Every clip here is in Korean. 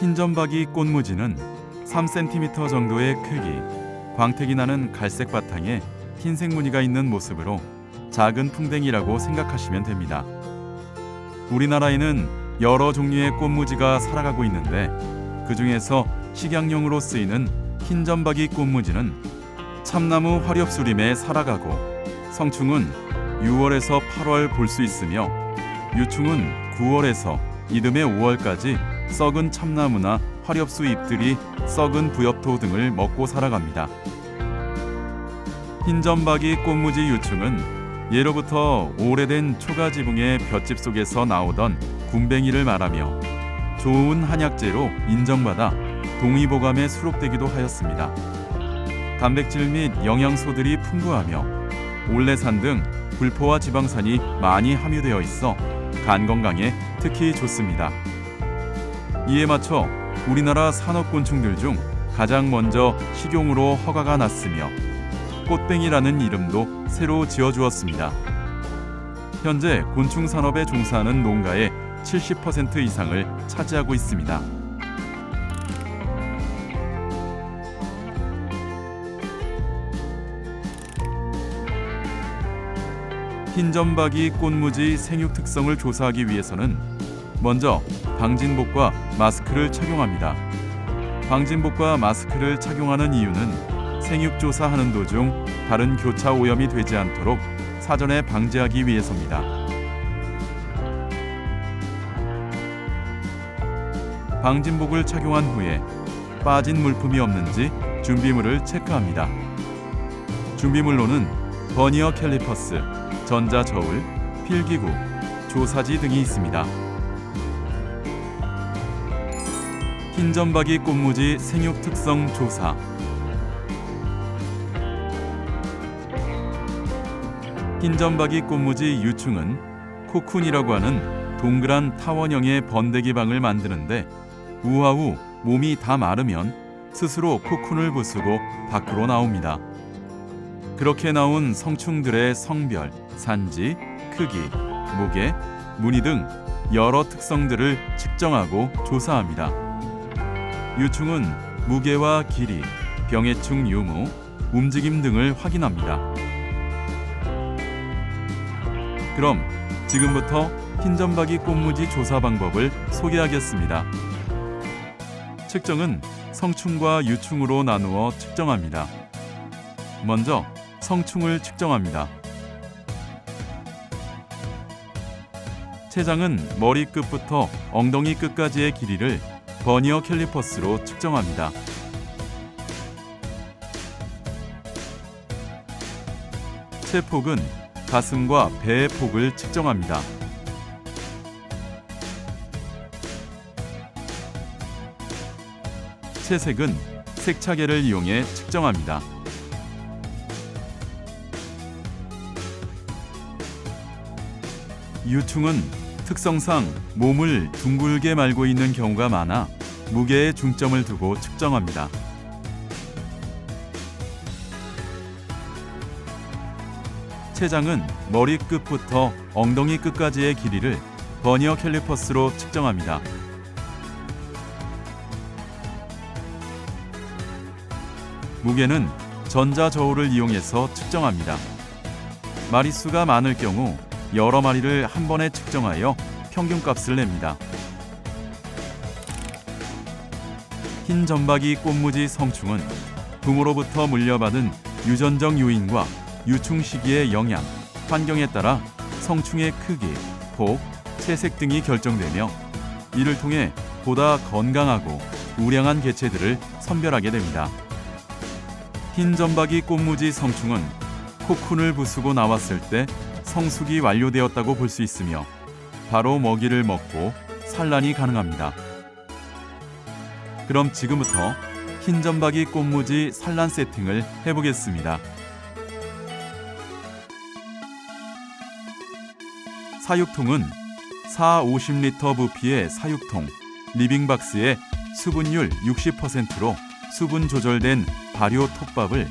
흰점박이 꽃무지는 3cm 정도의 크기, 광택이 나는 갈색 바탕에 흰색 무늬가 있는 모습으로 작은 풍뎅이라고 생각하시면 됩니다. 우리나라에는 여러 종류의 꽃무지가 살아가고 있는데 그 중에서 식약용으로 쓰이는 흰점박이 꽃무지는 참나무 화렵수림에 살아가고 성충은 6월에서 8월 볼 수 있으며 유충은 9월에서 이듬해 5월까지 썩은 참나무나 화렵수 잎들이 썩은 부엽토 등을 먹고 살아갑니다. 흰점박이 꽃무지 유충은 예로부터 오래된 초가 지붕의 볏짚 속에서 나오던 군뱅이를 말하며 좋은 한약재로 인정받아 동의보감에 수록되기도 하였습니다. 단백질 및 영양소들이 풍부하며 올레산 등 불포화 지방산이 많이 함유되어 있어 간 건강에 특히 좋습니다. 이에 맞춰 우리나라 산업곤충들 중 가장 먼저 식용으로 허가가 났으며 꽃뱅이라는 이름도 새로 지어주었습니다. 현재 곤충 산업에 종사하는 농가의 70% 이상을 차지하고 있습니다. 흰점박이 꽃무지 생육 특성을 조사하기 위해서는 먼저 방진복과 마스크를 착용합니다. 방진복과 마스크를 착용하는 이유는 생육 조사하는 도중 다른 교차 오염이 되지 않도록 사전에 방지하기 위해서입니다. 방진복을 착용한 후에 빠진 물품이 없는지 준비물을 체크합니다. 준비물로는 버니어 캘리퍼스, 전자 저울, 필기구, 조사지 등이 있습니다. 흰점박이 꽃무지 생육 특성 조사 흰점박이 꽃무지 유충은 코쿤이라고 하는 동그란 타원형의 번데기 방을 만드는데 우하 후 몸이 다 마르면 스스로 코쿤을 부수고 밖으로 나옵니다. 그렇게 나온 성충들의 성별, 산지, 크기, 무게, 무늬 등 여러 특성들을 측정하고 조사합니다. 유충은 무게와 길이, 병해충 유무, 움직임 등을 확인합니다. 그럼 지금부터 흰점박이 꽃무지 조사 방법을 소개하겠습니다. 측정은 성충과 유충으로 나누어 측정합니다. 먼저 성충을 측정합니다. 체장은 머리 끝부터 엉덩이 끝까지의 길이를 버니어 캘리퍼스로 측정합니다. 체폭은 가슴과 배의 폭을 측정합니다. 채색은 색차계를 이용해 측정합니다. 유충은 특성상 몸을 둥글게 말고 있는 경우가 많아 무게에 중점을 두고 측정합니다. 체장은 머리 끝부터 엉덩이 끝까지의 길이를 버니어 캘리퍼스로 측정합니다. 무게는 전자 저울을 이용해서 측정합니다. 마리수가 많을 경우 여러 마리를 한 번에 측정하여 평균값을 냅니다. 흰 점박이 꽃무지 성충은 부모로부터 물려받은 유전적 요인과 유충 시기의 영향, 환경에 따라 성충의 크기, 폭, 채색 등이 결정되며 이를 통해 보다 건강하고 우량한 개체들을 선별하게 됩니다. 흰 점박이 꽃무지 성충은 코쿤을 부수고 나왔을 때 성숙이 완료되었다고 볼 수 있으며 바로 먹이를 먹고 산란이 가능합니다. 그럼 지금부터 흰 점박이 꽃무지 산란 세팅을 해보겠습니다. 사육통은 4, 50리터 부피의 사육통, 리빙박스에 수분율 60%로 수분 조절된 발효 톱밥을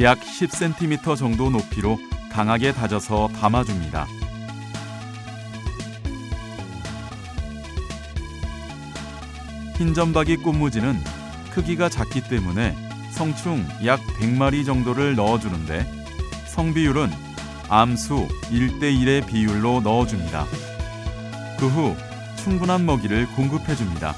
약 10cm 정도 높이로 강하게 다져서 담아줍니다. 흰점박이 꽃무지는 크기가 작기 때문에 성충 약 100마리 정도를 넣어주는데 성비율은 암수 1대1의 비율로 넣어줍니다. 그 후 충분한 먹이를 공급해줍니다.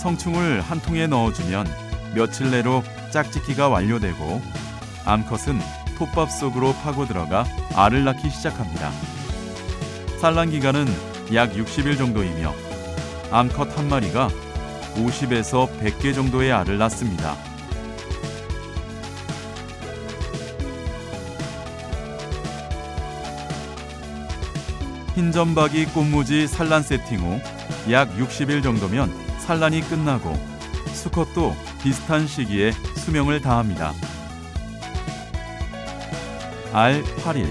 성충을 한 통에 넣어주면 며칠 내로 짝짓기가 완료되고 암컷은 톱밥 속으로 파고 들어가 알을 낳기 시작합니다. 산란 기간은 약 60일 정도이며 암컷 한 마리가 50에서 100개 정도의 알을 낳습니다. 흰점박이 꽃무지 산란 세팅 후 약 60일 정도면 산란이 끝나고 수컷도 비슷한 시기에 수명을 다합니다. 알 8일,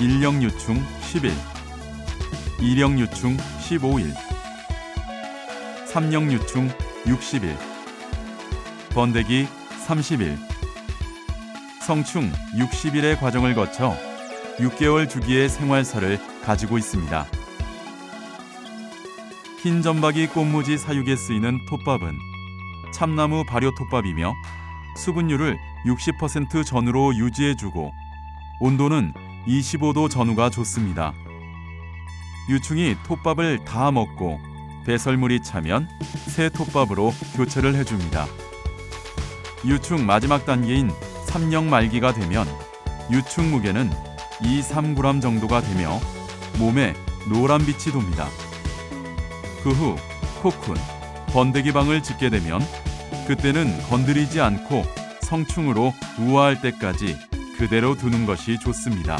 일령 유충 10일, 이령 유충 15일, 삼령 유충 60일, 번데기 30일, 성충 60일의 과정을 거쳐 6개월 주기의 생활사를 가지고 있습니다. 흰 점박이 꽃무지 사육에 쓰이는 톱밥은 참나무 발효 톱밥이며 수분율을 60% 전후로 유지해주고 온도는 25도 전후가 좋습니다. 유충이 톱밥을 다 먹고 배설물이 차면 새 톱밥으로 교체를 해줍니다. 유충 마지막 단계인 삼령 말기가 되면 유충 무게는 2, 3g 정도가 되며 몸에 노란 빛이 돕니다. 그 후 코쿤, 번데기방을 짓게 되면 그때는 건드리지 않고 성충으로 우아할 때까지 그대로 두는 것이 좋습니다.